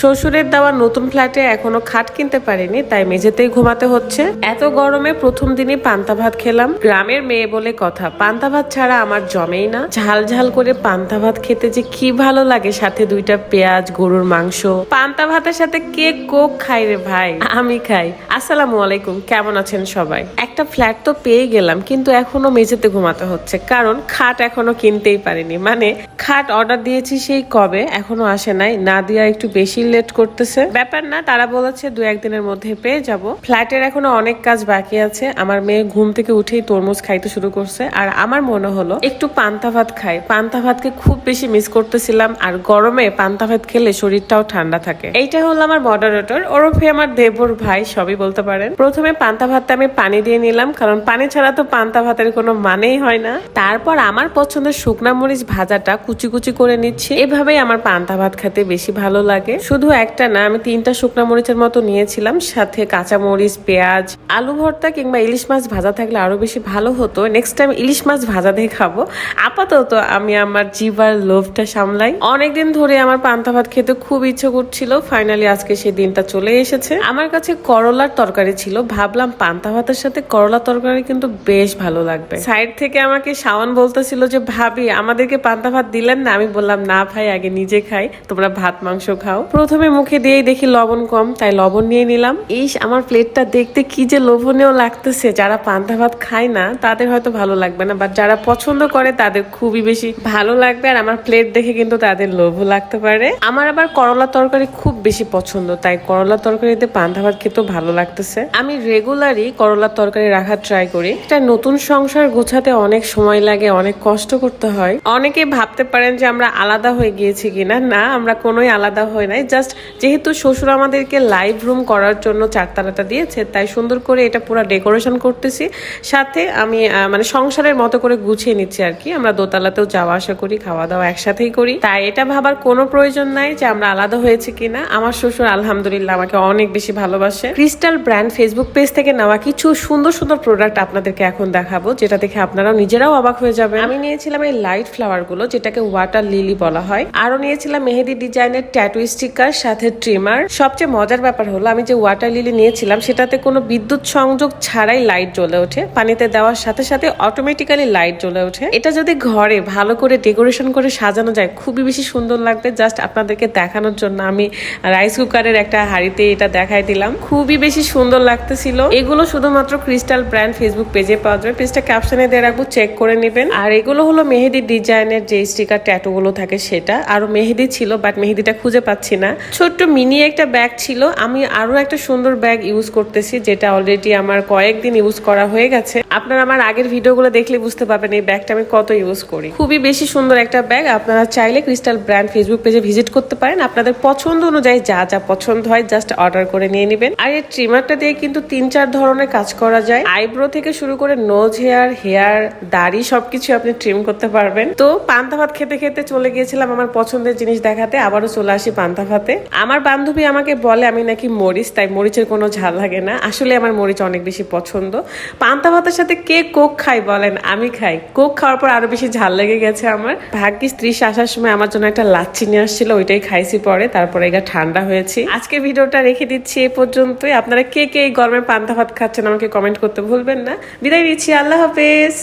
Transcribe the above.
শ্বশুরের দেওয়া নতুন ফ্ল্যাটে এখনও খাট কিনতে পারিনি, তাই মেঝেতেই ঘুমাতে হচ্ছে। এত গরমে প্রথম দিনই পান্তা ভাত খেলাম। গ্রামের মেয়ে বলে কথা, পান্তা ভাত ছাড়া আমার জমেই না। ঝাল ঝাল করে পান্তা ভাত খেতে যে কি ভালো লাগে, সাথে দুইটা পেঁয়াজ, গরুর মাংস। পান্তা ভাতের সাথে কে কোক খাই রে ভাই? আমি খাই। আসসালামু আলাইকুম, কেমন আছেন সবাই? একটা ফ্ল্যাট তো পেয়ে গেলাম, কিন্তু এখনও মেঝেতে ঘুমাতে হচ্ছে। কারণ খাট এখনও কিনতেই পারিনি। মানে খাট অর্ডার দিয়েছি সেই কবে, এখনও আসে নাই। না দিয়া একটু বেশি লেট করতেছে। ব্যাপার না, তারা বলেছে দু একদিনের মধ্যে পেয়ে যাব। ফ্ল্যাটের এখনও অনেক কাজ বাকি আছে। আমার মেয়ে ঘুম থেকে উঠেই তরমুজ খাইতে শুরু করছে। আর আমার মনে হলো, একটু পান্তা ভাত খাই। পান্তা ভাতকে খুব বেশি মিস করতেছিলাম। আর গরমে পান্তা ভাত খেলে শরীরটাও ঠান্ডা থাকে। এইটা হলো আমার মডারেটর ওরফে আমার দেবর ভাই, সবই বলতে পারেন। প্রথমে পান্তা ভাতটা আমি পানি দিয়ে নিলাম, কারণ পানি ছাড়া তো পান্তা ভাতের কোনো মানেই হয় না। তারপর আমার পছন্দের শুকনা মরিচ ভাজাটা কুচি কুচি করে নিচ্ছি। এভাবেই আমার পান্তা ভাত খেতে বেশি ভালো লাগে। শুধু একটা না, আমি তিনটা শুকনা মরিচের মতো নিয়েছিলাম, সাথে কাঁচা মরিচ, পেঁয়াজ, আলু ভর্তা কিংবা ইলিশ মাছ ভাজা থাকলে আরও বেশি ভালো হতো। নেক্সট টাইম ইলিশ মাছ ভাজা দিয়ে খাব। আপাতত আমি আমার জিভার লোভটা সামলাই। অনেকদিন ধরে আমার পান্তা ভাত খেতে খুব ইচ্ছে করছিল ফাইনালি আজকে সেই দিনটা চলে এসেছে। আমার কাছে করলার তরকারি ছিল, ভাবলাম পান্তা ভাতের সাথে করলা তরকারি কিন্তু বেশ ভালো লাগবে। সাইড থেকে আমাকে শাওন বলতেছিল যে, ভাবি, আমাদেরকে পান্তা ভাত দিলেন না? আমি বললাম, না ভাই, আগে নিজে খাই, তোমরা ভাত, মাংস খাও। প্রথমে মুখে দিয়েই দেখি লবণ কম, তাই লবণ নিয়ে নিলাম। ইস, আমার প্লেটটা দেখতে কি যে লোভনীয় লাগতেছে। যারা পান্তা ভাত খায় না, তাদের হয়তো ভালো লাগবে না বাট যারা পছন্দ করে, তাদের খুবই বেশি ভালো লাগবে, আর আমার প্লেট দেখে কিন্তু তাদের লোভও লাগতে পারে। আমার আবার করলা তরকারি খুব বেশি পছন্দ, তাই করলা তরকারিতে পান্তা ভাত খেতেও ভালো লাগতেছে। আমি রেগুলারই করলা তরকারি রাখার ট্রাই করি। একটা নতুন সংসার গোছাতে অনেক সময় লাগে, অনেক কষ্ট করতে হয়। অনেকে ভাবতে পারেন যে আমরা আলাদা হয়ে গিয়েছি কিনা। না, আমরা কোনোই আলাদা হই নাই জাস্ট যেহেতু শ্বশুর আমাদেরকে লাইভ রুম করার জন্য চারতলাটা দিয়েছে, তাই সুন্দর করে এটা পুরো ডেকোরেশন করতেছি। সাথে আমি মানে সংসারের মতো করে গুছিয়ে নিচ্ছি আর কি। আমরা দোতলাতেও যাওয়া আসা করি, খাওয়া দাওয়া একসাথেই করি। তাই এটা ভাবার কোনো প্রয়োজন নাই যে আমরা আলাদা হয়েছে কিনা। আমার শ্বশুর আলহামদুলিল্লাহ আমাকে অনেক বেশি ভালোবাসে। ক্রিস্টাল ব্র্যান্ড ফেসবুক পেজ থেকে নেওয়া কিছু সুন্দর সুন্দর প্রোডাক্ট আপনাদেরকে এখন দেখাবো, যেটা দেখে আপনারাও নিজেরাও অবাক হয়ে যাবে আমি নিয়েছিলাম এই লাইট ফ্লাওয়ারগুলো, যেটাকে ওয়াটার লিলি বলা হয়। আরও নিয়েছিলাম মেহেদি ডিজাইনের ট্যাটু স্টিকার সাথে ট্রিমার সবচেয়ে মজার ব্যাপার হলো, আমি যে ওয়াটার লিলি নিয়েছিলাম, সেটাতে কোনো বিদ্যুৎ সংযোগ ছাড়াই লাইট জ্বলে ওঠে। পানিতে দেওয়ার সাথে সাথে অটোমেটিক্যালি লাইট জ্বলে ওঠে। এটা যদি ঘরে ভালো করে ডেকোরেশন করে সাজানো যায়, খুবই বেশি সুন্দর লাগবে। জাস্ট আপনাদেরকে দেখানোর জন্য আমি রাইস কুকারের একটা হাড়িতে এটা দেখাই দিলাম। খুবই বেশি সুন্দর লাগতেছিল। এগুলো শুধুমাত্র ক্রিস্টাল ব্র্যান্ড ফেসবুক পেজে পাওয়া যাবে। পেজটা ক্যাপশনে দিয়ে রাখব চেক করে নেবেন। আর এগুলো হলো মেহেদি ডিজাইনের যে স্টিকার ট্যাটু গুলো থাকে সেটা। আরও মেহেদি ছিল বাট মেহেদিটা খুঁজে পাচ্ছি না। ছোট্ট মিনি একটা ব্যাগ ছিল। আমি আরও একটা সুন্দর ব্যাগ ইউজ করতেছি, যেটা অলরেডি আমার কয়েকদিন ইউজ করা হয়ে গেছে। আপনারা আমার আগের ভিডিওগুলো দেখলে বুঝতে পারবেন এই ব্যাগটা আমি কত ইউজ করি। খুবই বেশি সুন্দর একটা ব্যাগ আপনারা চাইলে ক্রিস্টাল ব্র্যান্ড ফেসবুক পেজে ভিজিট করতে পারেন। আপনাদের পছন্দ অনুযায়ী যা যা পছন্দ হয় জাস্ট অর্ডার করে নিয়ে নেবেন। আর এই ট্রিমারটা দিয়ে কিন্তু তিন চার ধরনের কাজ করা যায়। আইব্রো থেকে শুরু করে নোজ হেয়ার হেয়ার দাড়ি সবকিছু আপনি ট্রিম করতে পারবেন। তো পান্তা ভাত খেতে খেতে চলে গিয়েছিলাম আমার পছন্দের জিনিস দেখাতে। আবারও চলে আসি পান্তা ভাতে। আমার বান্ধবী আমাকে বলে, আমি নাকি মরিচ, তাই মরিচের কোনো ঝাল লাগে না। আসলে আমার মরিচ অনেক বেশি পছন্দ। পান্তা ভাতের সাথে কে কোক খাই বলেন? আমি খাই। কোক খাওয়ার পর আরও বেশি ঝাল লেগে গেছে আমার। ভাগ্যিস স্ত্রী আসার সময় আমার জন্য একটা লাচ্ছি নিয়ে আসছিল, ওইটাই খাইছি পরে, তারপরে এটা ঠান্ডা হয়েছে। আজকে ভিডিওটা রেখে দিচ্ছি এই পর্যন্তই। আপনারা কে কে এই গরমে পান্তা ভাত খাচ্ছেন আমাকে কমেন্ট করতে ভুলবেন না। বিদায় নিচ্ছি, আল্লাহ হাফেজ।